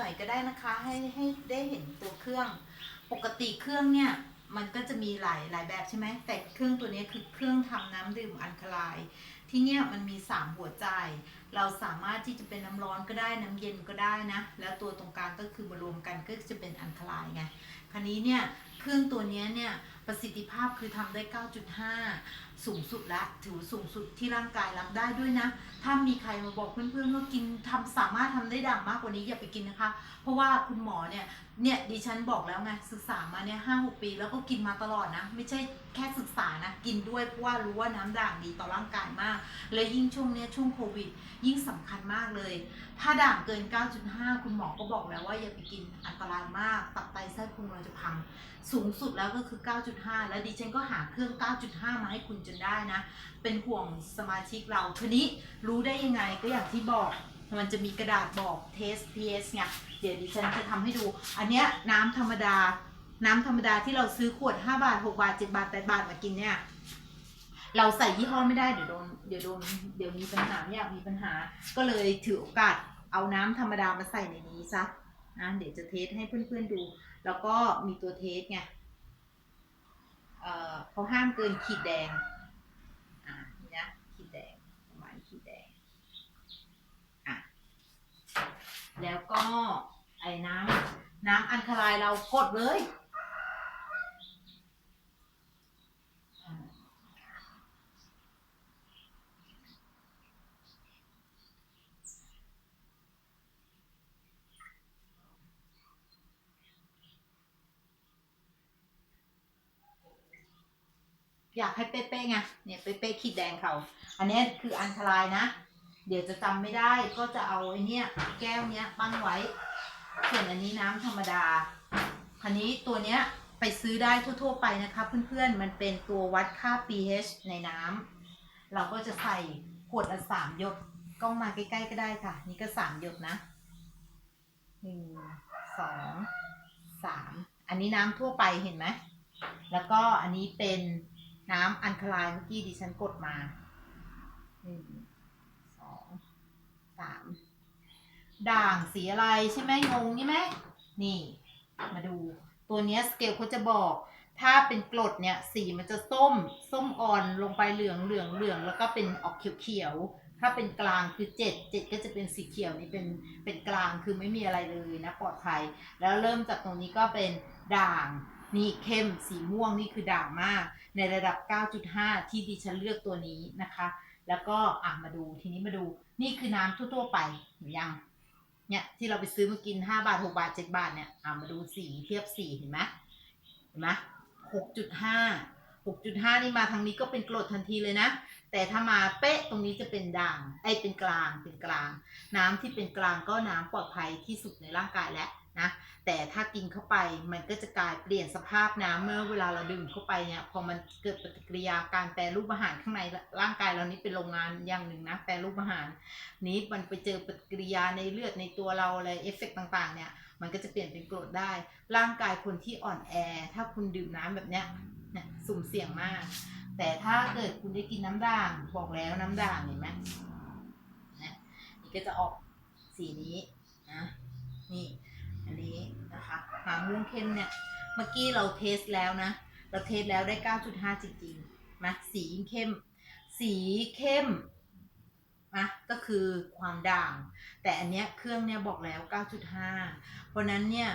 หน่อยก็ได้นะคะ ให้ให้ได้เห็นตัวเครื่อง ปกติเครื่องเนี่ยมันก็จะมีหลายหลายแบบใช่ไหมแต่เครื่องตัวนี้คือเครื่องทำน้ำดื่มอัลคาไลน์ที่เนี่ยมันมี 3 หัวใจ เราสามารถที่จะเป็นน้ำร้อนก็ได้น้ำเย็นก็ได้นะ แล้วตัวตรงกลางก็คือมารวมกันก็จะเป็นอัลคาไลน์ไง คราวนี้เนี่ยเครื่องตัวเนี้ยเนี่ย ประสิทธิภาพคือทำได้ 9.5 สูงสุดละ ถือสูงสุดที่ร่างกายรับได้ด้วยนะ ถ้ามีใครมาบอกเพื่อนๆว่ากินทำสามารถทำได้ดังมากกว่านี้อย่าไปกินนะคะ เพราะว่าคุณหมอเนี่ย เนี่ยดิฉันบอกแล้วไงศึกษามาเนี่ยห้าหกปีแล้วก็กินมาตลอดนะ ไม่ใช่แค่ศึกษานะ กินด้วยเพราะว่ารู้ว่าน้ำด่างดีต่อร่างกายมาก และยิ่งช่วงเนี้ยช่วงโควิด ยิ่งสำคัญมากเลย ถ้าด่างเกิน 9.5 คุณหมอก็บอกแล้วว่าอย่าไปกินอันตรายมาก ตับไตไส้พุง พัง สูงสุดแล้วก็คือ 9.5 แล้วดิฉันก็หาเครื่อง 9.5 มาให้คุณจนได้นะ เป็นห่วงสมาชิกเราทีนี้รู้ได้ยังไงก็อย่างที่บอกมันจะมีกระดาษบอกเทส PS ไงเดี๋ยวดิฉันจะทำให้ดู อันเนี้ยน้ำธรรมดา น้ำธรรมดาที่เราซื้อขวด 5 บาท 6 บาท 7 บาท 8 บาทมากินเนี่ย เราใส่ยี่ห้อไม่ได้เดี๋ยวโดนเดี๋ยวโดนเดี๋ยวมีปัญหาไม่อยากมีปัญหา ก็เลยถือโอกาสเอาน้ำธรรมดามาใส่ในนี้ซะ นะเดี๋ยวจะเทสให้เพื่อนๆดู แล้วก็มีตัวเทสไงเเขาห้ามเกินขีดแดงอ่านี่นะขีดแดงประมาณขีดแดงอะแล้วก็ไอ้น้ำน้ำอันคลายเรากดเลยอ่า อยากให้เป๊ะๆไงเนี่ยเป๊ะๆขีดแดงเขาอันนี้คืออันคลายนะ เดี๋ยวจะจำไม่ได้ก็จะเอาไอ้นี่แก้วเนี้ยตั้งไว้ ส่วนอันนี้น้ำธรรมดาคันนี้ตัวเนี้ยไปซื้อได้ทั่วๆไปนะคะเพื่อนๆ มันเป็นตัววัดค่า pH ในน้ำเราก็จะใส่ขวดละสามหยดกล้องมาใกล้ๆก็ได้ค่ะ นี่ก็สามหยดนะหนึ่งสองสามอันนี้น้ำทั่วไปเห็นไหมแล้วก็อันนี้เป็น น้ำอันคลายเมื่อกี้ดิฉันกดมาหนึ่งสองสามด่างสีอะไรใช่ไหมงงใช่ไหมนี่ มาดูตัวเนี้ยสเกลเขาจะบอก ถ้าเป็นกรดเนี่ยสีมันจะส้ม ส้มอ่อนลงไปเหลืองเหลืองเหลืองแล้วก็เป็นออกเขียวเขียวถ้าเป็นกลางคือเจ็ดเจ็ดก็จะเป็นสีเขียวนี่เป็นเป็นกลางคือไม่มีอะไรเลยนะปลอดภัย แล้วเริ่มจากตรงนี้ก็เป็นด่าง นี่เข้มสีม่วงนี่คือด่างมาก ในระดับ 9.5 ที่ดิฉันเลือกตัวนี้นะคะ แล้วก็อะมาดูทีนี้มาดูนี่คือน้ำทั่วๆไปหรือยังเนี่ยที่เราไปซื้อมากิน 5 บาท 6 บาท 7 บาทเนี่ยอะมาดูสีเทียบสีเห็นไหมเห็นไหม6.5 6.5 นี่มาทางนี้ก็เป็นกรดทันทีเลยนะ แต่ถ้ามาเป๊ะตรงนี้จะเป็นด่างไอ้เป็นกลางเป็นกลาง น้ำที่เป็นกลางก็น้ำปลอดภัยที่สุดในร่างกายแล้ว นะแต่ถ้ากินเข้าไปมันก็จะกลายเปลี่ยนสภาพน้ำเมื่อเวลาเราดื่มเข้าไปเนี่ยพอมันเกิดปฏิกิริยาการแปรรูปอาหารข้างในร่างกายเรานี่เป็นโรงงานอย่างหนึ่งนะแปรรูปอาหาร นี้มันไปเจอปฏิกิริยาในเลือดในตัวเราอะไรเอฟเฟกต่างๆเนี่ยมันก็จะเปลี่ยนเป็นกรดได้ ร่างกายคนที่อ่อนแอ ถ้าคุณดื่มน้ำแบบเนี้ยเนี่ยสุ่มเสี่ยงมาก แต่ถ้าเกิดคุณได้กินน้ำด่างบอกแล้วน้ำด่างเห็นไหมนะนี่ก็จะออกสีนี้นะนี่ อันนี้นะคะหางม่วงเข้มเนี่ยเมื่อกี้เราเทสแล้วนะ เราเทสแล้วได้ 9.5 จริงๆนะสียิ่งเข้ม สีเข้มนะก็คือความด่าง แต่อันเนี้ยเครื่องเนี่ยบอกแล้ว 9.5 เพราะนั้นเนี่ย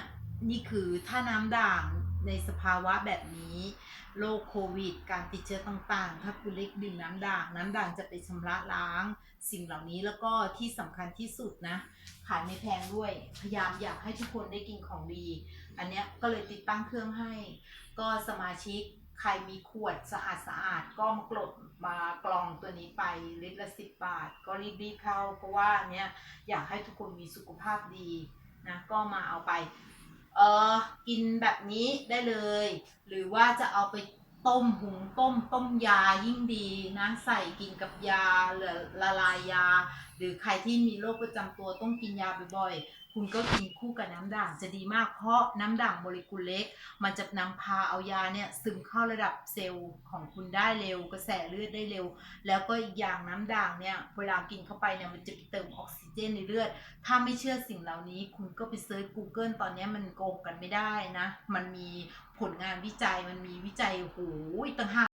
นี่คือถ้าน้ำด่าง ในสภาวะแบบนี้โรคโควิด การติดเชื้อต่างๆ ถ้าคุณเล็กดื่มน้ำด่าง น้ำด่างจะไปชำระล้าง สิ่งเหล่านี้แล้วก็ที่สำคัญที่สุดนะขายไม่แพงด้วย พยายามอยากให้ทุกคนได้กินของดี อันเนี้ยก็เลยติดตั้งเครื่องให้ ก็สมาชิกใครมีขวดสะอาดสะอาดๆก็มากรดมากรองตัวนี้ไปลิตรละสิบบาท ก็รีบๆเข้าเพราะว่าเนี้ยอยากให้ทุกคนมีสุขภาพดีนะก็มาเอาไป เออกินแบบนี้ได้เลย หรือว่าจะเอาไปต้มหุงต้มต้มยายิ่งดีนะใส่กินกับยาหรือละลายยา หรือใครที่มีโรคประจำตัวต้องกินยาบ่อยๆ คุณก็กินคู่กับน้ำด่างจะดีมากเพราะน้ำด่างโมเลกุลเล็ก มันจะนำพาเอายาเนี่ยซึมเข้าระดับเซลล์ของคุณได้เร็ว กระแสเลือดได้เร็ว แล้วก็อีกอย่างน้ำด่างเนี่ยเวลากินเข้าไปเนี่ยมันจะไปเติมออกซิเจนในเลือด ถ้าไม่เชื่อสิ่งเหล่านี้ คุณก็ไปเซิร์ช Google ตอนนี้มันโกงกันไม่ได้นะ มันมีผลงานวิจัยมันมีวิจัยโอ้โหตั้งห้า